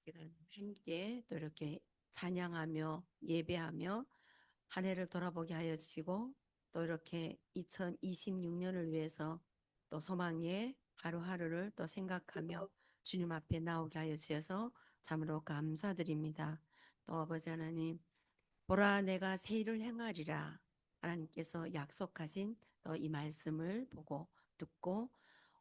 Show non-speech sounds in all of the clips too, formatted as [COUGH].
시간 함께 또 이렇게 찬양하며 예배하며 한 해를 돌아보게 하여 주시고 또 이렇게 2026년을 위해서 또 소망의 하루하루를 또 생각하며 주님 앞에 나오게 하여 주셔서 참으로 감사드립니다. 또 아버지 하나님 보라 내가 새 일을 행하리라 하나님께서 약속하신 또 이 말씀을 보고 듣고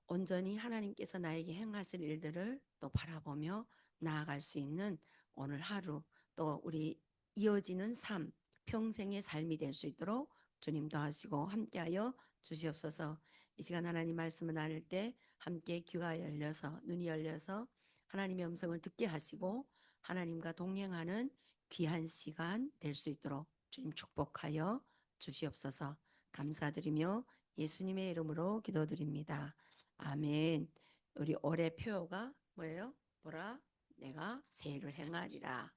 온전히 하나님께서 나에게 행하실 일들을 또 바라보며 나아갈 수 있는 오늘 하루 또 우리 이어지는 삶 평생의 삶이 될 수 있도록 주님 도 하시고 함께하여 주시옵소서. 이 시간 하나님 말씀을 나눌 때 함께 귀가 열려서 눈이 열려서 하나님의 음성을 듣게 하시고 하나님과 동행하는 귀한 시간 될 수 있도록 주님 축복하여 주시옵소서. 감사드리며 예수님의 이름으로 기도드립니다. 아멘. 우리 올해 표가 뭐예요? 보라 내가 새 일을 행하리라.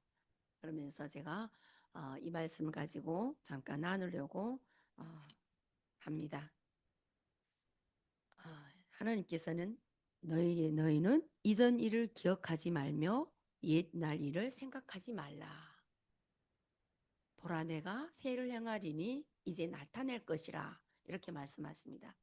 그러면서 제가 어, 이 말씀을 가지고 잠깐 나누려고 어, 합니다. 어, 하나님께서는 너희의 너희는 이전 일을 기억하지 말며 옛날 일을 생각하지 말라. 보라 내가 새 일을 행하리니 이제 나타낼 것이라 이렇게 말씀하십니다.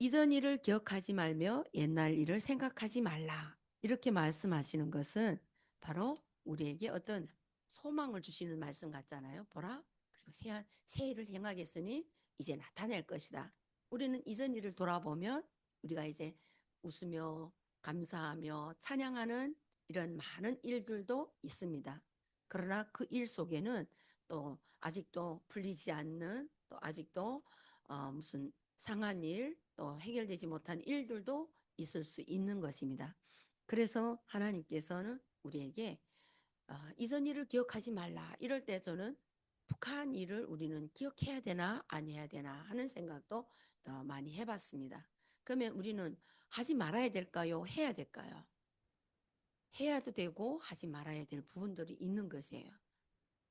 이전 일을 기억하지 말며 옛날 일을 생각하지 말라. 이렇게 말씀하시는 것은 바로 우리에게 어떤 소망을 주시는 말씀 같잖아요. 보라, 그리고 새, 새 일을 행하겠으니 이제 나타낼 것이다. 우리는 이전 일을 돌아보면 우리가 이제 웃으며 감사하며 찬양하는 이런 많은 일들도 있습니다. 그러나 그 일 속에는 또 아직도 풀리지 않는 또 아직도 어, 무슨 상한 일, 또 해결되지 못한 일들도 있을 수 있는 것입니다. 그래서 하나님께서는 우리에게 어, 이전 일을 기억하지 말라. 이럴 때 저는 북한 일을 우리는 기억해야 되나 안 해야 되나 하는 생각도 어, 많이 해봤습니다. 그러면 우리는 하지 말아야 될까요? 해야 될까요? 해야도 되고 하지 말아야 될 부분들이 있는 것이에요.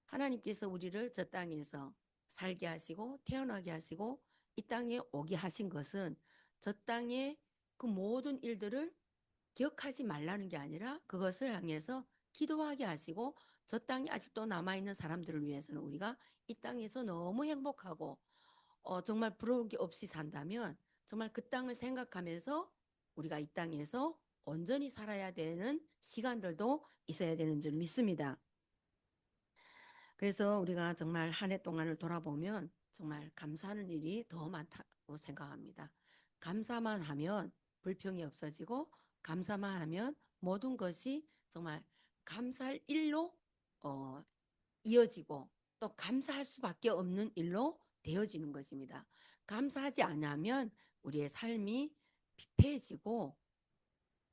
하나님께서 우리를 저 땅에서 살게 하시고 태어나게 하시고 이 땅에 오게 하신 것은 저 땅의 그 모든 일들을 기억하지 말라는 게 아니라 그것을 향해서 기도하게 하시고 저 땅에 아직도 남아있는 사람들을 위해서는 우리가 이 땅에서 너무 행복하고 어, 정말 부러울 게 없이 산다면 정말 그 땅을 생각하면서 우리가 이 땅에서 온전히 살아야 되는 시간들도 있어야 되는 줄 믿습니다. 그래서 우리가 정말 한 해 동안을 돌아보면 정말 감사하는 일이 더 많다고 생각합니다. 감사만 하면 불평이 없어지고 감사만 하면 모든 것이 정말 감사할 일로 어, 이어지고 또 감사할 수밖에 없는 일로 되어지는 것입니다. 감사하지 않으면 우리의 삶이 피폐해지고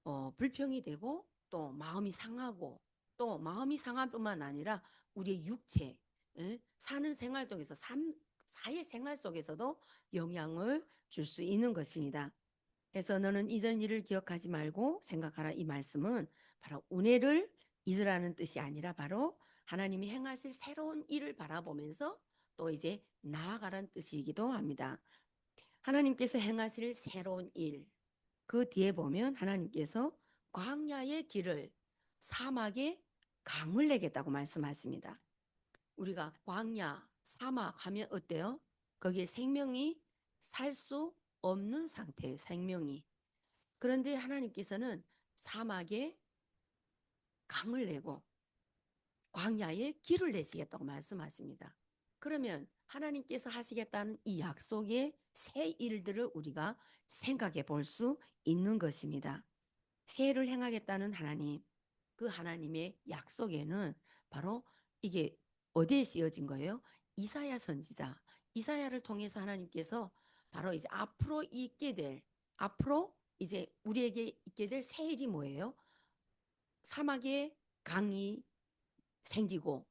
어, 불평이 되고 또 마음이 상하고 또 마음이 상할 뿐만 아니라 우리의 육체 에? 사는 생활 속에서 삶, 사회 생활 속에서도 영향을 줄 수 있는 것입니다. 그래서 너는 이전 일을 기억하지 말고 생각하라 이 말씀은 바로 은혜를 잊으라는 뜻이 아니라 바로 하나님이 행하실 새로운 일을 바라보면서 또 이제 나아가라는 뜻이기도 합니다. 하나님께서 행하실 새로운 일, 그 뒤에 보면 하나님께서 광야의 길을 사막에 강을 내겠다고 말씀하십니다. 우리가 광야, 사막 하면 어때요? 거기에 생명이 살 수 없는 상태예요. 생명이. 그런데 하나님께서는 사막에 강을 내고 광야에 길을 내시겠다고 말씀하십니다. 그러면 하나님께서 하시겠다는 이 약속의 새 일들을 우리가 생각해 볼 수 있는 것입니다. 새를 행하겠다는 하나님, 그 하나님의 약속에는 바로 이게 어디에 쓰여진 거예요? 이사야 선지자. 이사야를 통해서 하나님께서 바로 이제 앞으로 있게 될 앞으로 이제 우리에게 있게 될새 일이 뭐예요? 사막에 강이 생기고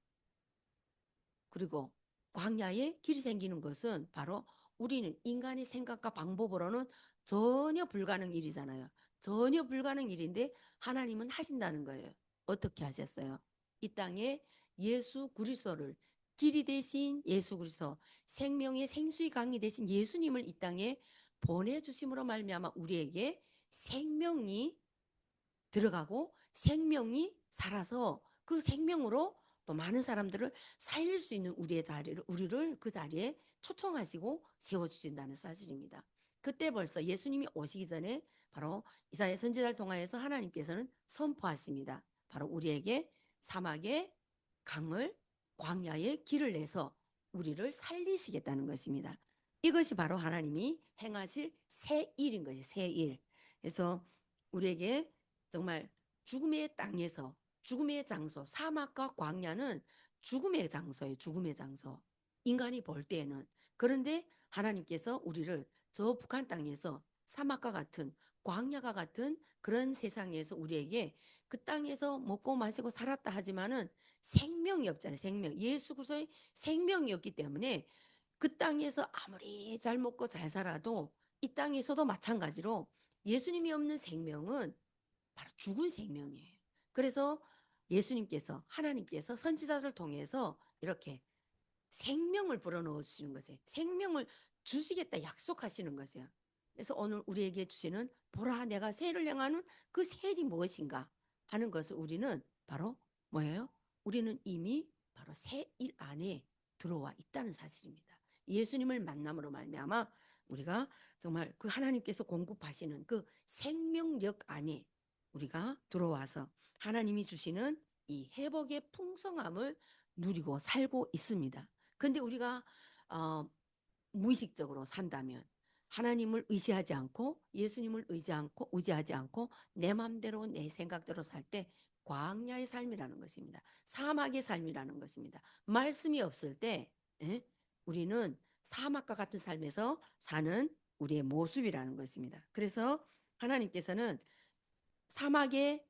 그리고 광야에 길이 생기는 것은 바로 우리는 인간의 생각과 방법으로는 전혀 불가능 일이잖아요. 전혀 불가능 일인데 하나님은 하신다는 거예요. 어떻게 하셨어요? 이 땅에 예수 그리스도를 길이 대신 예수 그리스도 생명의 생수의 강이 대신 예수님을 이 땅에 보내 주심으로 말미암아 우리에게 생명이 들어가고 생명이 살아서 그 생명으로 또 많은 사람들을 살릴 수 있는 우리의 자리를 우리를 그 자리에 초청하시고 세워 주신다는 사실입니다. 그때 벌써 예수님이 오시기 전에 바로 이사야 선지자를 통하여서 하나님께서는 선포하십니다. 바로 우리에게 사막의 강을 광야의 길을 내서 우리를 살리시겠다는 것입니다. 이것이 바로 하나님이 행하실 새 일인 것이에요. 새 일. 그래서 우리에게 정말 죽음의 땅에서 죽음의 장소, 사막과 광야는 죽음의 장소예요. 죽음의 장소. 인간이 볼 때에는. 그런데 하나님께서 우리를 저 북한 땅에서 사막과 같은 광야가 같은 그런 세상에서 우리에게 그 땅에서 먹고 마시고 살았다 하지만은 생명이 없잖아요. 생명. 예수 그리스도의 생명이 없기 때문에 그 땅에서 아무리 잘 먹고 잘 살아도 이 땅에서도 마찬가지로 예수님이 없는 생명은 바로 죽은 생명이에요. 그래서 예수님께서 하나님께서 선지자를 통해서 이렇게 생명을 불어넣어 주시는 거죠. 생명을 주시겠다 약속하시는 거죠. 그래서 오늘 우리에게 주시는 보라 내가 새를 향하는 그 새이 무엇인가 하는 것을 우리는 바로 뭐예요? 우리는 이미 바로 새 일 안에 들어와 있다는 사실입니다. 예수님을 만남으로 말미암아 우리가 정말 그 하나님께서 공급하시는 그 생명력 안에 우리가 들어와서 하나님이 주시는 이 회복의 풍성함을 누리고 살고 있습니다. 근데 우리가 어, 무의식적으로 산다면 하나님을 의지하지 않고 예수님을 의지 않고 의지하지 않고 내 마음대로 내 생각대로 살 때 광야의 삶이라는 것입니다. 사막의 삶이라는 것입니다. 말씀이 없을 때 에? 우리는 사막과 같은 삶에서 사는 우리의 모습이라는 것입니다. 그래서 하나님께서는 사막의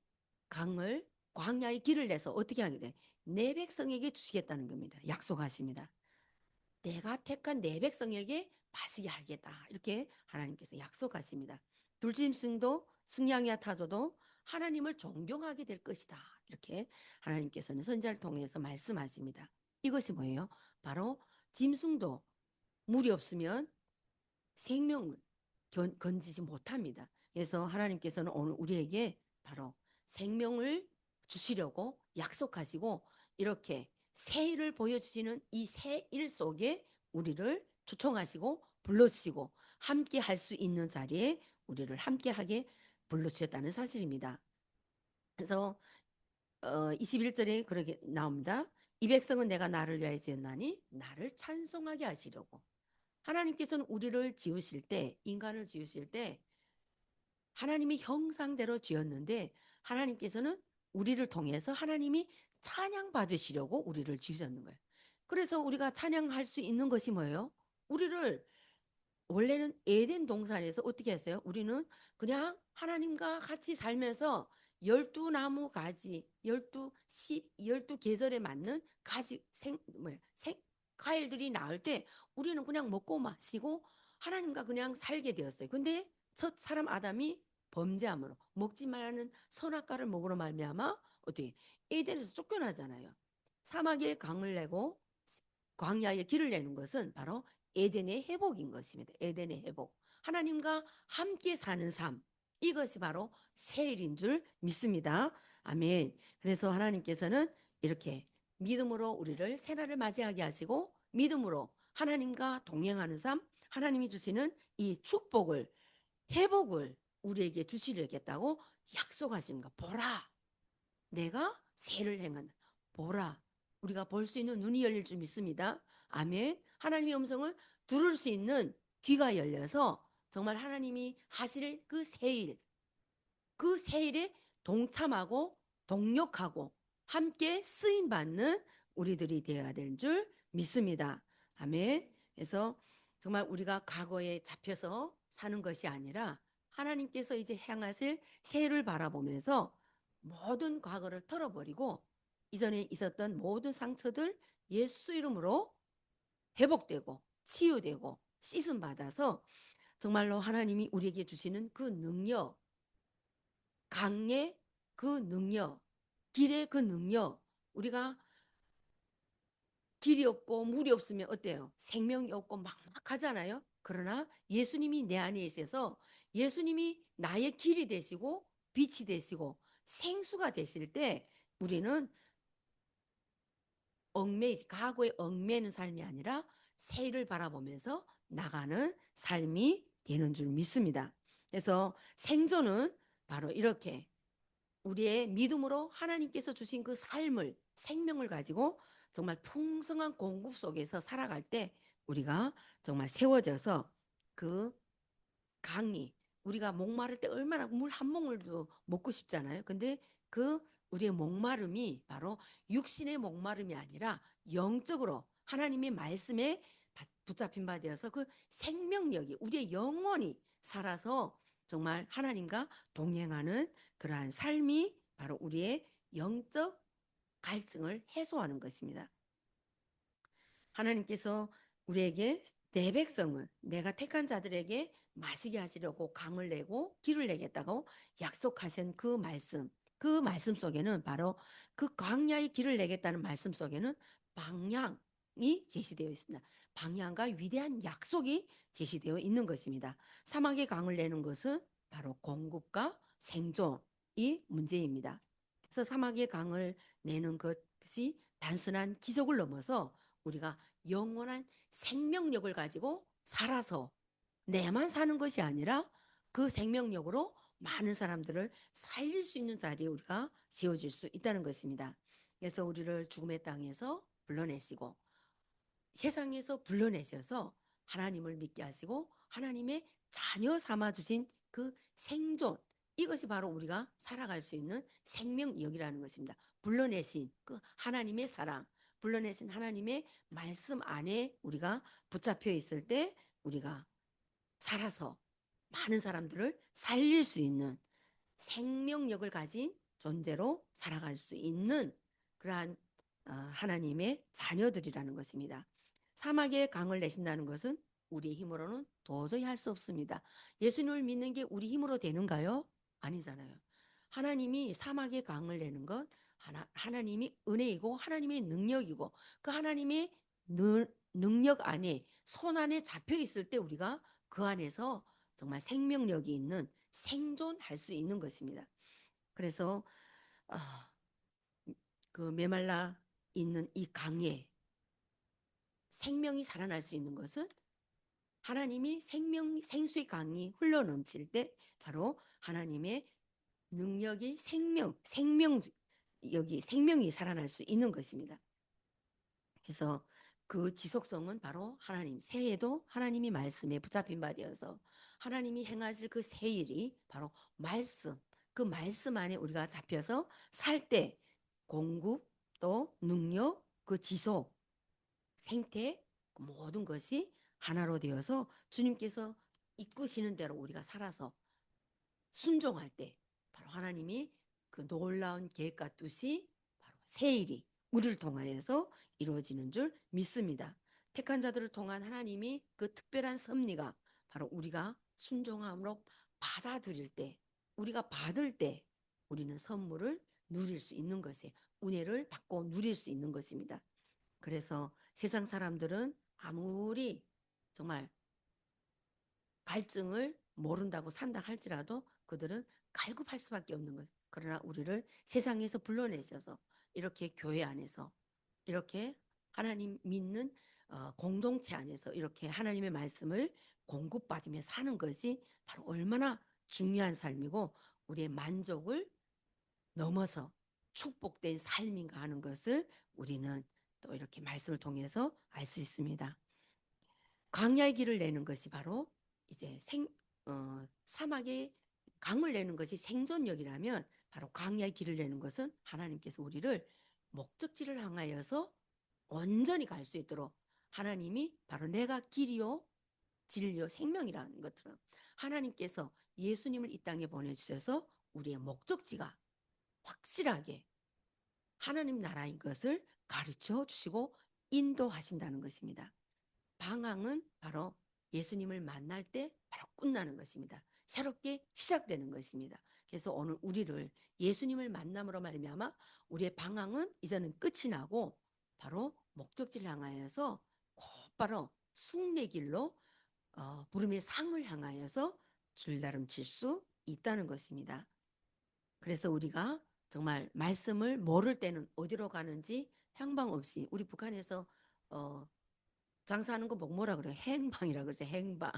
강을 광야의 길을 내서 어떻게 하게 돼? 내 백성에게 주시겠다는 겁니다. 약속하십니다. 내가 택한 내 백성에게 마시게 하겠다. 이렇게 하나님께서 약속하십니다. 둘짐승도 승냥이와 타조도 하나님을 존경하게 될 것이다. 이렇게 하나님께서는 선자를 통해서 말씀하십니다. 이것이 뭐예요? 바로 짐승도 물이 없으면 생명을 견, 건지지 못합니다. 그래서 하나님께서는 오늘 우리에게 바로 생명을 주시려고 약속하시고 이렇게 새 일을 보여주시는 이 새일 속에 우리를 초청하시고 불러주시고 함께 할 수 있는 자리에 우리를 함께 하게 불러주셨다는 사실입니다. 그래서 어, 21절에 그렇게 나옵니다. 이 백성은 내가 나를 위하여 지었나니 나를 찬송하게 하시려고. 하나님께서는 우리를 지으실 때 인간을 지으실 때 하나님이 형상대로 지었는데 하나님께서는 우리를 통해서 하나님이 찬양 받으시려고 우리를 지으셨는 거예요. 그래서 우리가 찬양할 수 있는 것이 뭐예요? 우리를 원래는 에덴 동산에서 어떻게 했어요? 우리는 그냥 하나님과 같이 살면서 열두 나무 가지, 열두 씨, 열두 계절에 맞는 가지 생, 뭐야, 생, 과일들이 나올 때 우리는 그냥 먹고 마시고 하나님과 그냥 살게 되었어요. 근데 첫 사람 아담이 범죄함으로 먹지 말라는 선악과를 먹으러 말미암아 어떻게 에덴에서 쫓겨나잖아요. 사막에 강을 내고 광야에 길을 내는 것은 바로 에덴의 회복인 것입니다. 에덴의 회복. 하나님과 함께 사는 삶. 이것이 바로 세일인 줄 믿습니다. 아멘. 그래서 하나님께서는 이렇게 믿음으로 우리를 새날을 맞이하게 하시고 믿음으로 하나님과 동행하는 삶, 하나님이 주시는 이 축복을 회복을 우리에게 주시려겠다고 약속하시는 거. 보라. 내가 새를 행한다. 보라. 우리가 볼 수 있는 눈이 열릴 줄 믿습니다. 아멘. 하나님의 음성을 들을 수 있는 귀가 열려서 정말 하나님이 하실 그 새일, 그 새일에 동참하고 동력하고 함께 쓰임 받는 우리들이 되어야 될 줄 믿습니다. 아멘. 그래서 정말 우리가 과거에 잡혀서 사는 것이 아니라 하나님께서 이제 향하실 새해를 바라보면서 모든 과거를 털어버리고 이전에 있었던 모든 상처들 예수 이름으로 회복되고 치유되고 씻음 받아서 정말로 하나님이 우리에게 주시는 그 능력, 강의 그 능력, 길의 그 능력, 우리가 길이 없고 물이 없으면 어때요? 생명이 없고 막막하잖아요. 그러나 예수님이 내 안에 있어서 예수님이 나의 길이 되시고 빛이 되시고 생수가 되실 때 우리는 얽매 과거에 얽매는 삶이 아니라 새를 바라보면서 나가는 삶이 되는 줄 믿습니다. 그래서 생존은 바로 이렇게 우리의 믿음으로 하나님께서 주신 그 삶을 생명을 가지고 정말 풍성한 공급 속에서 살아갈 때 우리가 정말 세워져서 그 강이 우리가 목마를 때 얼마나 물 한 모금도 먹고 싶잖아요. 근데 그 우리의 목마름이 바로 육신의 목마름이 아니라 영적으로 하나님의 말씀에 바- 붙잡힌 바 되어서 그 생명력이 우리의 영혼이 살아서 정말 하나님과 동행하는 그러한 삶이 바로 우리의 영적 갈증을 해소하는 것입니다. 하나님께서 우리에게 내 백성을 내가 택한 자들에게 마시게 하시려고 강을 내고 길을 내겠다고 약속하신 그 말씀, 그 말씀 속에는 바로 그 광야의 길을 내겠다는 말씀 속에는 방향이 제시되어 있습니다. 방향과 위대한 약속이 제시되어 있는 것입니다. 사막의 강을 내는 것은 바로 공급과 생존이 문제입니다. 그래서 사막의 강을 내는 것이 단순한 기적을 넘어서 우리가 영원한 생명력을 가지고 살아서 내만 사는 것이 아니라 그 생명력으로 많은 사람들을 살릴 수 있는 자리에 우리가 세워질 수 있다는 것입니다. 그래서 우리를 죽음의 땅에서 불러내시고 세상에서 불러내셔서 하나님을 믿게 하시고 하나님의 자녀 삼아 주신 그 생존 이것이 바로 우리가 살아갈 수 있는 생명력이라는 것입니다. 불러내신 그 하나님의 사랑, 불러내신 하나님의 말씀 안에 우리가 붙잡혀 있을 때 우리가 살아서 많은 사람들을 살릴 수 있는 생명력을 가진 존재로 살아갈 수 있는 그러한 어, 하나님의 자녀들이라는 것입니다. 사막에 강을 내신다는 것은 우리 힘으로는 도저히 할 수 없습니다. 예수님을 믿는 게 우리 힘으로 되는가요? 아니잖아요. 하나님이 사막에 강을 내는 것 하나, 하나님이 은혜이고 하나님의 능력이고 그 하나님의 능, 능력 안에 손 안에 잡혀 있을 때 우리가 그 안에서 정말 생명력이 있는 생존할 수 있는 것입니다. 그래서 아, 그 메말라 있는 이 강에 생명이 살아날 수 있는 것은 하나님이 생명 생수의 강이 흘러 넘칠 때 바로 하나님의 능력이 생명 생명 여기 생명이 살아날 수 있는 것입니다. 그래서 그 지속성은 바로 하나님 새해도 하나님이 말씀에 붙잡힌 바 되어서 하나님이 행하실 그 새 일이 바로 말씀 그 말씀 안에 우리가 잡혀서 살 때 공급 또 능력 그 지속 생태 그 모든 것이 하나로 되어서 주님께서 이끄시는 대로 우리가 살아서 순종할 때 바로 하나님이 그 놀라운 계획과 뜻이 바로 새 일이 우리를 통하여서 이루어지는 줄 믿습니다. 택한 자들을 통한 하나님이 그 특별한 섭리가 바로 우리가 순종함으로 받아들일 때, 우리가 받을 때 우리는 선물을 누릴 수 있는 것이 은혜를 받고 누릴 수 있는 것입니다. 그래서 세상 사람들은 아무리 정말 갈증을 모른다고 산다 할지라도 그들은 갈급할 수밖에 없는 것. 그러나 우리를 세상에서 불러내셔서 이렇게 교회 안에서 이렇게 하나님 믿는 어, 공동체 안에서 이렇게 하나님의 말씀을 공급받으며 사는 것이 바로 얼마나 중요한 삶이고 우리의 만족을 넘어서 축복된 삶인가 하는 것을 우리는 또 이렇게 말씀을 통해서 알 수 있습니다. 광야의 길을 내는 것이 바로 이제 생 어, 사막에 강을 내는 것이 생존력이라면 바로 광야의 길을 내는 것은 하나님께서 우리를 목적지를 향하여서 온전히 갈 수 있도록 하나님이 바로 내가 길이요 진리요 생명이라는 것처럼 하나님께서 예수님을 이 땅에 보내주셔서 우리의 목적지가 확실하게 하나님 나라인 것을 가르쳐 주시고 인도하신다는 것입니다. 방황은 바로 예수님을 만날 때 바로 끝나는 것입니다. 새롭게 시작되는 것입니다. 그래서 오늘 우리를 예수님을 만남으로 말미암아 우리의 방황은 이제는 끝이 나고 바로 목적지를 향하여서 곧바로 승리 길로 어, 부름의 상을 향하여서 줄다름 칠 수 있다는 것입니다. 그래서 우리가 정말 말씀을 모를 때는 어디로 가는지 향방 없이 우리 북한에서 어 장사하는 거 보고 뭐라 그래요? 행방이라 그러죠. 행방.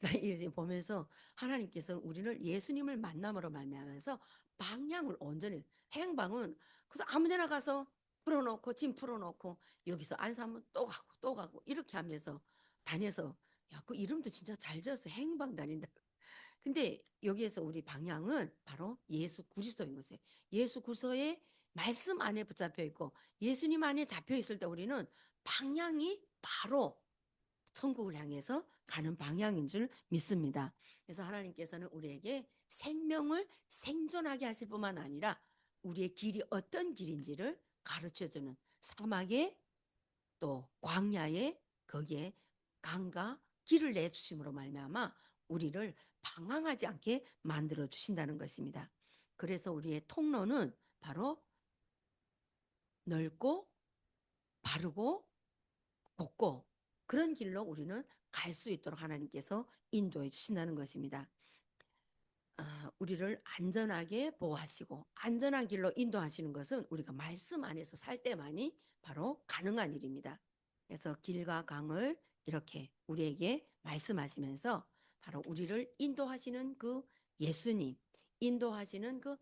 [LAUGHS] 이제 보면서 하나님께서 우리를 예수님을 만남으로 만나면서 방향을 온전히 행방은 그래서 아무데나 가서 풀어놓고 짐 풀어놓고 여기서 안 사면 또 가고 또 가고 이렇게 하면서 다녀서 야 그 이름도 진짜 잘 지었어 행방 다닌다. 근데 여기에서 우리 방향은 바로 예수 그리스도인 거죠. 예수 그리스도의 말씀 안에 붙잡혀 있고 예수님 안에 잡혀 있을 때 우리는 방향이 바로 천국을 향해서 가는 방향인 줄 믿습니다. 그래서 하나님께서는 우리에게 생명을 생존하게 하실 뿐만 아니라 우리의 길이 어떤 길인지를 가르쳐 주는 사막에 또 광야에 거기에 강과 길을 내 주심으로 말미암아 우리를 방황하지 않게 만들어 주신다는 것입니다. 그래서 우리의 통로는 바로 넓고 바르고 곱고 그런 길로 우리는 갈 수 있도록 하나님께서 인도해 주신다는 것입니다. 아, 우리를 안전하게 보호하시고 안전한 길로 인도하시는 것은 우리가 말씀 안에서 살 때만이 바로 가능한 일입니다. 그래서 길과 강을 이렇게 우리에게 말씀하시면서 바로 우리를 인도하시는 그 예수님, 인도하시는 그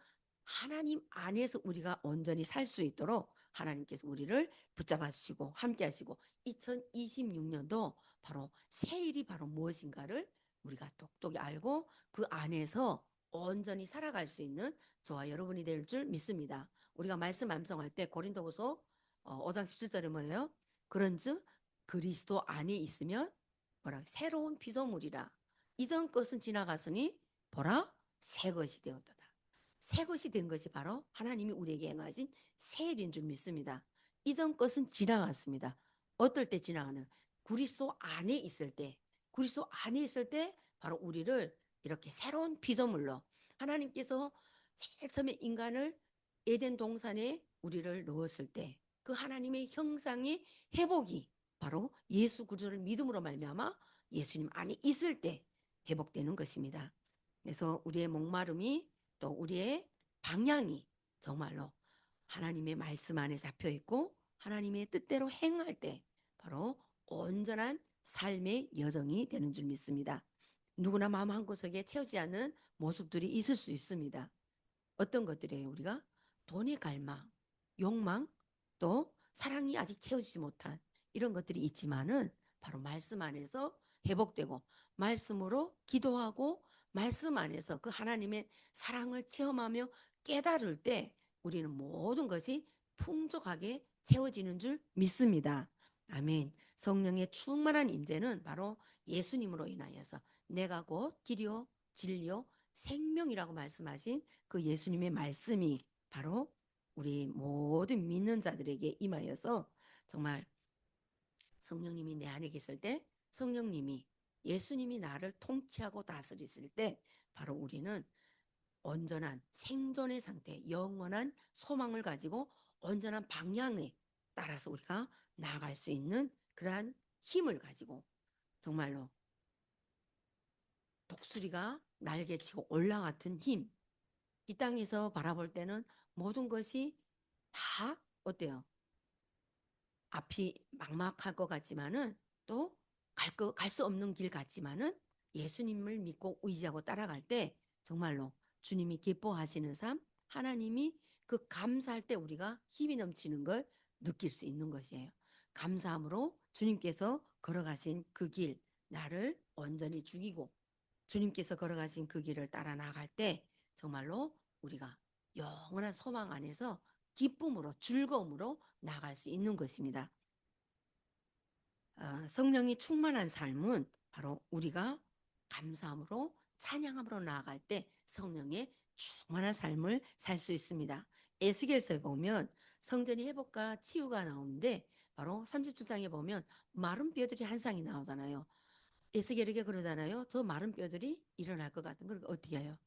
하나님 안에서 우리가 온전히 살 수 있도록 하나님께서 우리를 붙잡아 주시고 함께 하시고 2026년도 바로 새일이 바로 무엇인가를 우리가 똑똑히 알고 그 안에서 온전히 살아갈 수 있는 저와 여러분이 될 줄 믿습니다. 우리가 말씀 암송할 때 고린도후서 어, 5장 17절에 뭐예요? 그런즉 그리스도 안에 있으면 뭐라 새로운 피조물이라 이전 것은 지나갔으니 보라 새 것이 되었도다. 새 것이 된 것이 바로 하나님이 우리에게 행하신 새 일인 줄 믿습니다. 이전 것은 지나갔습니다. 어떨 때 지나가는 그리스도 안에 있을 때 그리스도 안에 있을 때 바로 우리를 이렇게 새로운 피조물로 하나님께서 제일 처음에 인간을 에덴 동산에 우리를 넣었을 때 그 하나님의 형상의 회복이 바로 예수 그리스도를 믿음으로 말미암아 예수님 안에 있을 때 회복되는 것입니다. 그래서 우리의 목마름이 또 우리의 방향이 정말로 하나님의 말씀 안에 잡혀 있고 하나님의 뜻대로 행할 때 바로 온전한 삶의 여정이 되는 줄 믿습니다. 누구나 마음 한 구석에 채우지 않는 모습들이 있을 수 있습니다. 어떤 것들이에요? 우리가 돈의 갈망, 욕망, 또 사랑이 아직 채워지지 못한 이런 것들이 있지만은 바로 말씀 안에서 회복되고 말씀으로 기도하고 말씀 안에서 그 하나님의 사랑을 체험하며 깨달을 때 우리는 모든 것이 풍족하게 채워지는 줄 믿습니다. 아멘. 성령의 충만한 임재는 바로 예수님으로 인하여서 내가 곧 길이요 진리요 생명이라고 말씀하신 그 예수님의 말씀이 바로 우리 모든 믿는 자들에게 임하여서 정말 성령님이 내 안에 계실 때 성령님이 예수님이 나를 통치하고 다스리실 때 바로 우리는 온전한 생존의 상태, 영원한 소망을 가지고 온전한 방향에 따라서 우리가 나아갈 수 있는 그러한 힘을 가지고 정말로 독수리가 날개치고 올라갔던 힘. 이 땅에서 바라볼 때는 모든 것이 다 어때요? 앞이 막막할 것 같지만은 또 갈 수 없는 길 같지만은 예수님을 믿고 의지하고 따라갈 때 정말로 주님이 기뻐하시는 삶, 하나님이 그 감사할 때 우리가 힘이 넘치는 걸 느낄 수 있는 것이에요. 감사함으로 주님께서 걸어가신 그 길, 나를 온전히 죽이고 주님께서 걸어가신 그 길을 따라 나갈 때 정말로 우리가 영원한 소망 안에서 기쁨으로 즐거움으로 나갈 수 있는 것입니다. 어, 성령이 충만한 삶은 바로 우리가 감사함으로 찬양함으로 나아갈 때 성령의 충만한 삶을 살 수 있습니다. 에스겔서에 보면 성전이 회복과 치유가 나오는데 바로 37장에 보면 마른 뼈들이 한 쌍이 나오잖아요. 에스겔에게 그러잖아요. 저 마른 뼈들이 일어날 것 같은 걸 어떻게 해요?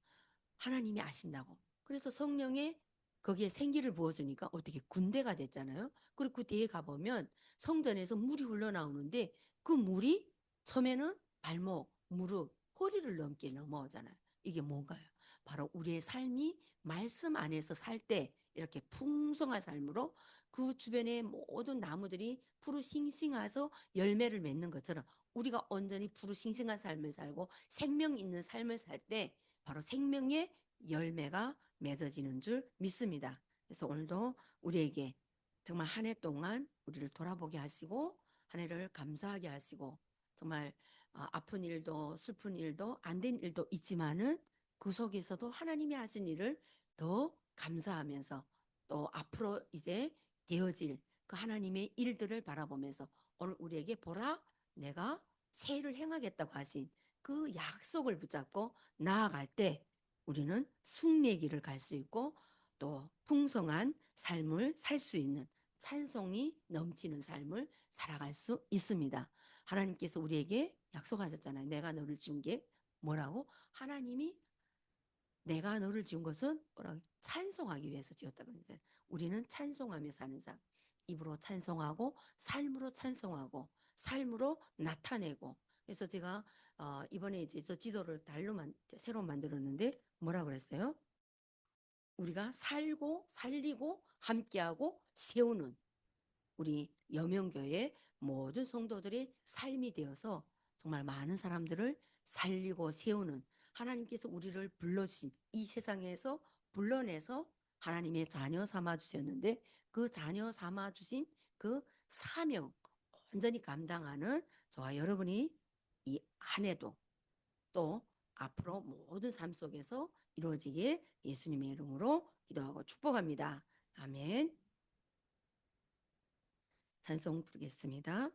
하나님이 아신다고. 그래서 성령의 거기에 생기를 부어주니까 어떻게 군대가 됐잖아요. 그리고 그 뒤에 가보면 성전에서 물이 흘러나오는데 그 물이 처음에는 발목, 무릎, 허리를 넘게 넘어오잖아요. 이게 뭔가요? 바로 우리의 삶이 말씀 안에서 살 때 이렇게 풍성한 삶으로 그 주변의 모든 나무들이 푸르싱싱해서 열매를 맺는 것처럼 우리가 온전히 푸르싱싱한 삶을 살고 생명 있는 삶을 살 때 바로 생명의 열매가 맺어지는 줄 믿습니다. 그래서 오늘도 우리에게 정말 한 해 동안 우리를 돌아보게 하시고 한 해를 감사하게 하시고 정말 어, 아픈 일도 슬픈 일도 안 된 일도 있지만은 그 속에서도 하나님이 하신 일을 더 감사하면서 또 앞으로 이제 되어질 그 하나님의 일들을 바라보면서 오늘 우리에게 보라 내가 새해를 행하겠다고 하신 그 약속을 붙잡고 나아갈 때 우리는 승리의 길을 갈 수 있고 또 풍성한 삶을 살 수 있는 찬송이 넘치는 삶을 살아갈 수 있습니다. 하나님께서 우리에게 약속하셨잖아요. 내가 너를 지은 게 뭐라고? 하나님이 내가 너를 지은 것은 뭐라고? 찬송하기 위해서 지었다고 그러죠. 우리는 찬송하며 사는 삶. 입으로 찬송하고 삶으로 찬송하고 삶으로 나타내고 그래서 제가 어, 이번에 이제 저 지도를 달로 만, 새로 만들었는데 뭐라 그랬어요? 우리가 살고 살리고 함께하고 세우는 우리 여명교회 모든 성도들의 삶이 되어서 정말 많은 사람들을 살리고 세우는 하나님께서 우리를 불러주신 이 세상에서 불러내서 하나님의 자녀 삼아 주셨는데 그 자녀 삼아 주신 그 사명 온전히 감당하는 저와 여러분이 이한 해도 또 앞으로 모든 삶 속에서 이루어지길 예수님의 이름으로 기도하고 축복합니다. 아멘. 찬송 부르겠습니다.